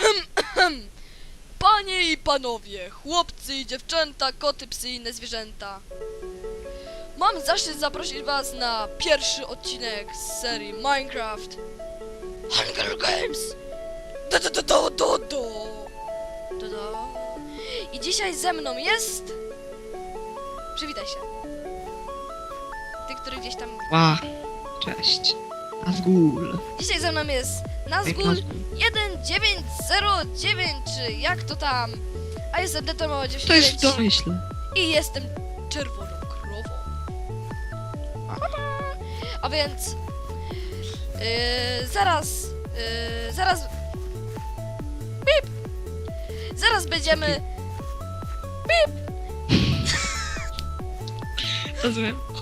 Panie i panowie, chłopcy i dziewczęta, koty, psy i inne zwierzęta. Mam zaszczyt zaprosić was na pierwszy odcinek z serii Minecraft Hunger Games. Do, do, do, do, do, do. Do, do. I dzisiaj ze mną jest... Przywitaj się. Ty, który gdzieś tam... Ła, cześć. Nazgul. Dzisiaj ze mną jest Nazgul 1909, czy jak to tam? A jestem Detomo To jest w 99 domyśle. i jestem czerwoną krową. A więc yy, zaraz, yy, zaraz Pip! Zaraz będziemy Rozumiem.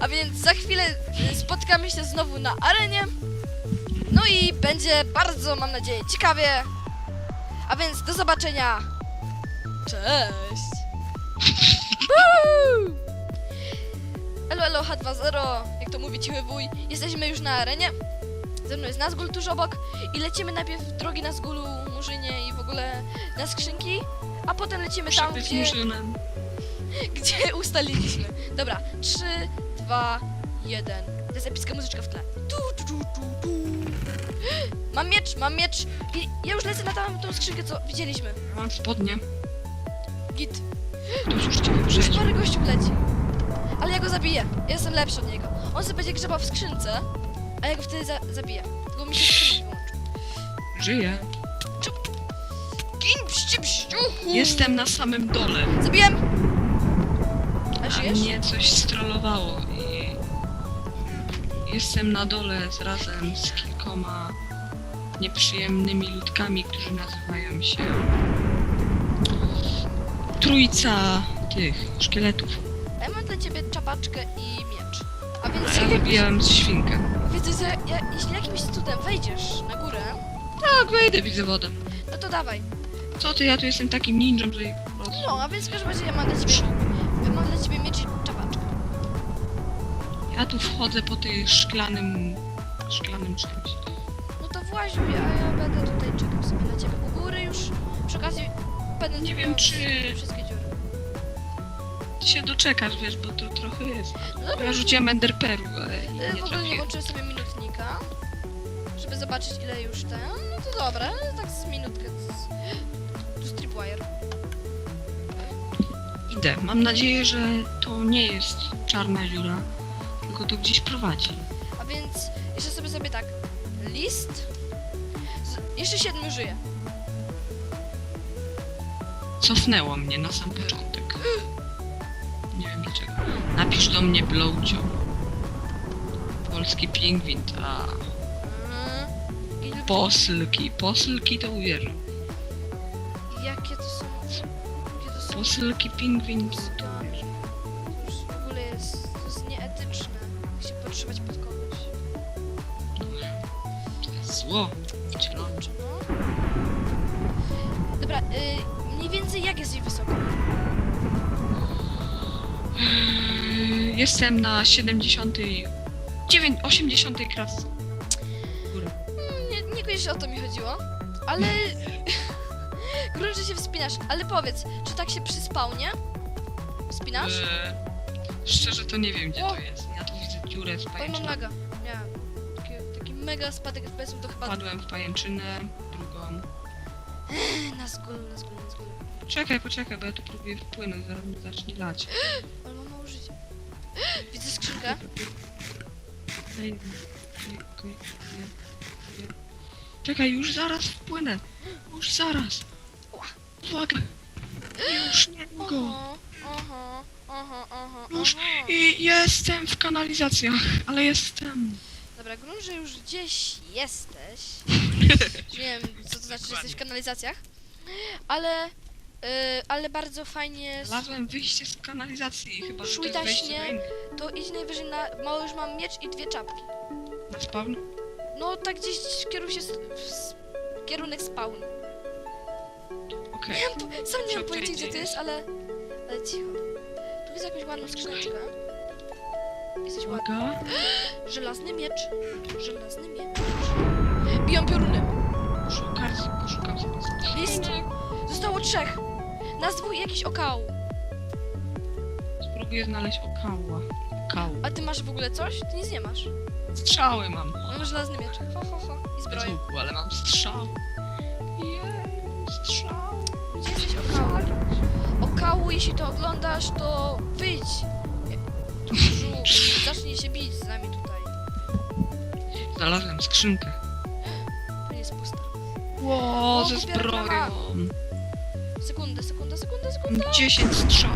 A więc za chwilę y, spotkamy się znowu na arenie. No i będzie bardzo, mam nadzieję, ciekawie. A więc do zobaczenia. Cześć. Elo, elo, H2.0, jak to mówi cichy wuj. Jesteśmy już na arenie. Ze mną jest Nazgul tuż obok. I lecimy najpierw drogi Nazgulu, Murzynie i w ogóle na skrzynki. A potem lecimy tam, Muszę być gdzie murzynem. gdzie ustaliliśmy. Dobra, 3, 2, 1. To jest epicka muzyczka w tle. Tu, tu, tu, tu, tu. Mam miecz, mam miecz. I ja już lecę na tam tą skrzynkę, co widzieliśmy. Mam spodnie. Git. Ktoś już cię Już parę gościów leci. Ale ja go zabiję. Ja jestem lepszy od niego. On sobie będzie grzebał w skrzynce, a ja go wtedy za zabiję. Tylko mi się skrzynka wyłączy. Żyję. Gin, pści, pściuchu. Jestem na samym dole. Zabiłem. A żyjesz? mnie coś strollowało i... Jestem na dole z razem z kilkoma nieprzyjemnymi ludkami, którzy nazywają się... Trójca tych szkieletów. A ja mam dla ciebie czapaczkę i miecz. A więc ja wybijałem świnkę. Wiedzę, że ja, jeśli jakimś cudem wejdziesz na górę, Tak, wejdę, widzę wodę. no to dawaj. Co ty, ja tu jestem takim ninją, że po prostu... No, a więc w każdym razie ja mam dla ciebie, mam dla ciebie miecz i czapaczkę. Ja tu wchodzę po tym szklanym... szklanym czymś. No to właź, a ja będę tutaj czekał sobie na ciebie u góry już. Przy okazji będę Nie wiem, czy wszystkie dziury. ty się doczekasz, wiesz, bo to trochę jest. No dobra, ja rzuciłem enderperu, ale y, nie w ogóle trafiłem. włączyłem sobie minutnika, żeby zobaczyć ile już ten. No to dobra, tak z minutkę. z- Tu stripwire. Idę. Mam nadzieję, że to nie jest czarna dziura, tylko to gdzieś prowadzi. A więc jeszcze sobie sobie tak. List. Z, jeszcze siedmiu żyje. Cofnęło mnie na sam początek. Nie wiem dlaczego. Napisz do mnie blowcio. Polski pingwin, a Mm. I poslki. Poslki to uwierzę. Poslki pingwin to, to już w ogóle jest. To jest nieetyczne. Jak się podszywać pod kogoś. To jest zło. No. Dobra, y, mniej więcej jak jest jej wysoko? Yy, Jestem na 70. 9, 80 kratce. Góra. Mm, Nie, niekoniecznie o to mi chodziło, ale. Grunt, że się wspinasz, ale powiedz, czy tak się przy spawnie? Wspinasz? Eee, szczerze to nie wiem gdzie O! to jest. Ja tu widzę dziurę z Oj, mam pajęczyną. laga. Nie. Taki, taki mega spadek FPS-ów to chyba. Wpadłem w pajęczynę, drugą. Na zgół, na zgół, na zgół. Czekaj, poczekaj, bo ja tu próbuję wpłynąć, zaraz mi zacznie lać. Ale mam mało życia. Widzę skrzynkę. Ej. Czekaj, już zaraz wpłynę. Już zaraz. Uwaga. Już nie go. Oho, oho, oho, oho, Już oho. i jestem w kanalizacjach, ale jestem. Dobra, grunt, że już gdzieś jesteś. nie wiem, co to znaczy, że jesteś w kanalizacjach. Ale, y, ale bardzo fajnie. Znalazłem wyjście z kanalizacji, chyba że to jest Szujtaśnie. wejście do innych. To idź najwyżej na. Mało już mam miecz i dwie czapki. Na spawn? No tak gdzieś kieruj się. s- w s- Kierunek spawn. Okej. Nie mam, po- sam nie mam pojęcia gdzie to jest, ale. Ale cicho. Tu widzę jakąś ładną skrzyneczkę. Jesteś ładny. Uwaga. Żelazny miecz. Żelazny miecz. biją pioruny. Szukać, poszukam sobie skrzynek. Zostało trzech. I jakiś okał. Spróbuję znaleźć okała. Okał. A ty masz w ogóle coś? Ty nic nie masz. Strzały mam. Mam żelazny miecz. Ho, ho, ho. I Bez zbroję. łuku, ale mam strzał. Jej, strzał. Okału, jeśli to oglądasz, to wyjdź. Żółw, zacznij się bić z nami tutaj. Znalazłem skrzynkę. To nie jest pusta. Ło, ze zbroją. reklama. Sekundę, sekundę, sekundę, sekundę. 10 strzał.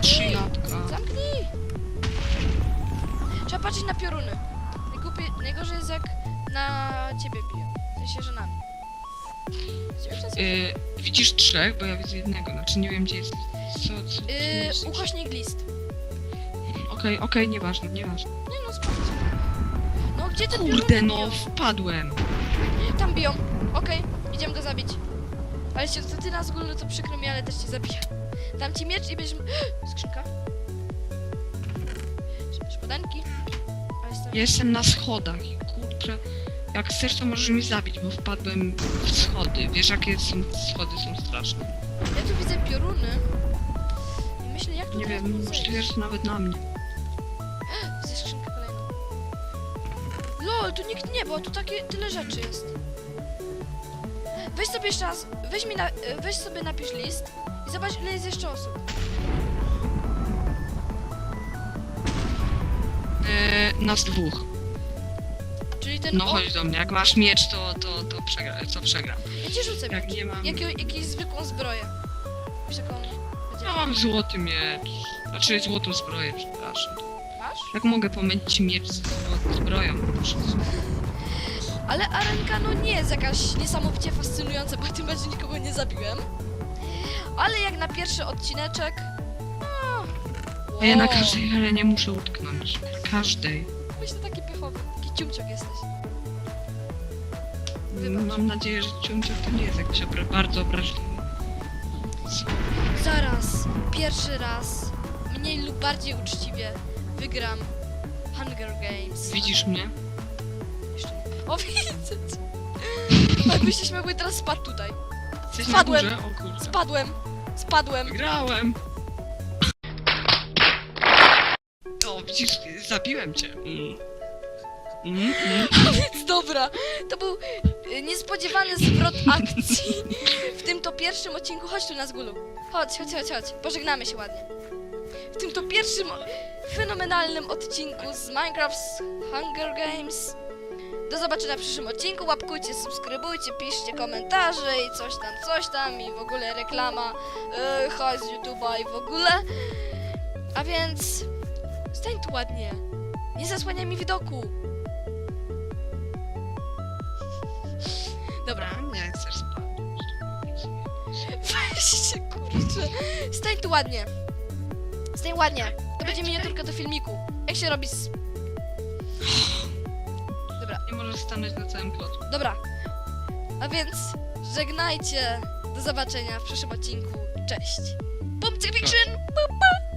Trzy Zamknij. jabłka. Zamknij! Trzeba patrzeć na pioruny. Najgłupie, najgorzej jest jak na ciebie biją. W sensie, że na mnie. Już jest- Y, widzisz trzech, bo ja widzę jednego. Znaczy nie wiem gdzie jest. Co, co, co Yy, ukośnik list. Okej, okej, nieważne, nieważne. Nie no, sprawdź. No gdzie te Kurde no, biją? wpadłem. Tam biją. Okej, idziemy go zabić. Ale się to ty nas ogólnie to przykro mi, ale też cię zabiję. Dam ci miecz i będziesz... Skrzynka. Sz- Szkodanki. Ale jestem... Na schodach i kurczę. Jak chcesz, to możesz mi zabić, bo wpadłem w schody. Wiesz, jakie są schody są straszne. Ja tu widzę pioruny. I myślę, jak tu Nie teraz wiem, zejść. możliwe, że nawet na mnie. Widzę skrzynkę kolejną. Lol, tu nikt nie, bo tu takie tyle rzeczy jest. Weź sobie jeszcze raz, weź mi na, weź sobie napisz list i zobacz ile jest jeszcze osób. Eee, nas dwóch. Czyli ten No chodź do mnie, jak masz miecz, to, to, to przegra, co przegram. ja ci rzucę Jak miecz. nie mam... Jakie, jakąś zwykłą zbroję. Taką... Ja mam złoty miecz. Znaczy złotą zbroję, przepraszam. Masz? Jak mogę pomylić miecz z złotą zbroją? Proszę. Ale arenka no nie jest jakaś niesamowicie fascynująca, bo w tym meczu nikogo nie zabiłem. Ale jak na pierwszy odcineczek... No, A ja na wow. każdej arenie muszę utknąć. Na każdej. Myślę taki pechowy, taki ciumciok jesteś. Wybacz. Mam nadzieję, że ciąciak to nie jest jakiś obra bardzo obraźliwy. Zaraz, pierwszy raz, mniej lub bardziej uczciwie, wygram Hunger Games. Widzisz mnie? Jeszcze nie. O, widzę cię. Jakbyś śmiał, teraz spadł tutaj. Jesteś Spadłem. na górze? O. Spadłem, spadłem. Wygrałem! O, widzisz, zabiłem cię. Mm. Mm, mm. Więc dobra, to był y, niespodziewany zwrot akcji w tym to pierwszym odcinku. Chodź tu na zgulu. Chodź, chodź, chodź, chodź. Pożegnamy się ładnie. W tym to pierwszym fenomenalnym odcinku z Minecraft Hunger Games. Do zobaczenia w przyszłym odcinku. Łapkujcie, subskrybujcie, piszcie komentarze i coś tam, coś tam i w ogóle reklama, yy, hajs z YouTube'a i w ogóle. A więc stań tu ładnie. Nie zasłaniaj mi widoku. Dobra. Nie chcesz sprawdzić. Weźcie, kurczę. Stań tu ładnie. Stań ładnie. To będzie miniaturka do filmiku. Jak się robi z... Dobra, Nie możesz stanąć na całym klocku. dobra. A więc żegnajcie. Do zobaczenia w przyszłym odcinku. Cześć. Pumcyk Fiction! Pa, pa.